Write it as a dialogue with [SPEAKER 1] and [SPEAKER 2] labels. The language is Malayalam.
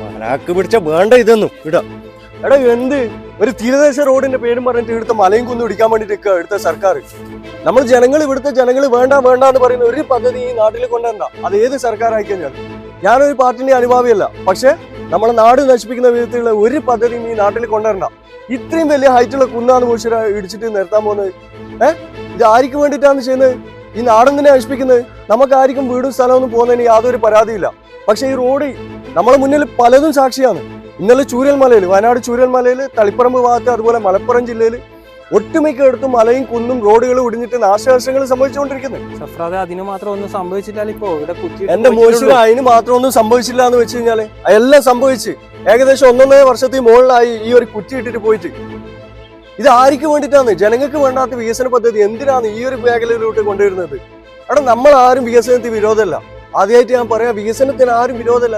[SPEAKER 1] വരാക്ക് പിടിച്ച വേണ്ട ഇതൊന്നും. ഇടാ. എടാ എന്ത്? ഒരു തീരദേശ റോഡിന്റെ പേരും പറഞ്ഞിട്ട് ഇവിടുത്തെ മലയും കുന്നും ഇടിക്കാൻ വേണ്ടിട്ട് ഇവിടുത്തെ സർക്കാർ. നമ്മൾ ജനങ്ങൾ ഇവിടുത്തെ ജനങ്ങൾ വേണ്ട വേണ്ട എന്ന് പറയുന്ന ഒരു പദ്ധതി ഈ നാട്ടിൽ കൊണ്ടുവരണ്ട അത് ഏത് സർക്കാർ ആയിക്കഴിഞ്ഞാൽ ഞാനൊരു പാർട്ടിന്റെ അനുഭാവിയല്ല. പക്ഷെ നമ്മളെ നാട് നശിപ്പിക്കുന്ന വിധത്തിലുള്ള ഒരു പദ്ധതിയും ഈ നാട്ടിൽ കൊണ്ടുവരണ്ട. ഇത്രയും വലിയ ഹൈറ്റുള്ള കുന്നാണ് മുഷിര ഇടിച്ചിട്ട് നിർത്താൻ പോകുന്നത് ഏഹ് ഇത് ആർക്ക് വേണ്ടിയിട്ടാണ് ചെയ്യുന്നത്? ഈ നാടെന്തിനെ നശിപ്പിക്കുന്നത്? നമുക്കായിരിക്കും വീടും സ്ഥലമൊന്നും പോകുന്നതിന് യാതൊരു പരാതിയില്ല. പക്ഷെ ഈ റോഡ് നമ്മളെ മുന്നിൽ പലതും സാക്ഷിയാണ്. ഇന്നലെ ചൂരൽമലയിൽ വയനാട് ചൂരൽമലയിൽ തളിപ്പറമ്പ് ഭാഗത്ത് അതുപോലെ മലപ്പുറം ജില്ലയിൽ ഒട്ടുമിക്ക ഇടത്തും മലയും കുന്നും റോഡുകളും ഇടിഞ്ഞിട്ട് നാശനഷ്ടങ്ങൾ സംഭവിച്ചുകൊണ്ടിരിക്കുന്നത്
[SPEAKER 2] അതിന് മാത്രം ഒന്നും സംഭവിച്ചിട്ടില്ല ഇപ്പോ. ഇവിടെ
[SPEAKER 1] എന്റെ മോശം അതിന് മാത്രം ഒന്നും സംഭവിച്ചില്ല എന്ന് വെച്ച് കഴിഞ്ഞാൽ എല്ലാം സംഭവിച്ച്. ഏകദേശം ഒന്നൊന്നര വർഷത്തിൽ മുകളിലായി ഈ ഒരു കുറ്റി ഇട്ടിട്ട് പോയിട്ട്. ഇത് ആർക്ക് വേണ്ടിയിട്ടാണ്? ജനങ്ങൾക്ക് വേണ്ടാത്ത വികസന പദ്ധതി എന്തിനാണ് ഈ ഒരു മേഖലയിലോട്ട് കൊണ്ടുവരുന്നത്? അവിടെ നമ്മൾ ആരും വികസനത്തിന് വിരോധമല്ല. ആദ്യമായിട്ട് ഞാൻ പറയാം വികസനത്തിന് ആരും വിരോധമല്ല.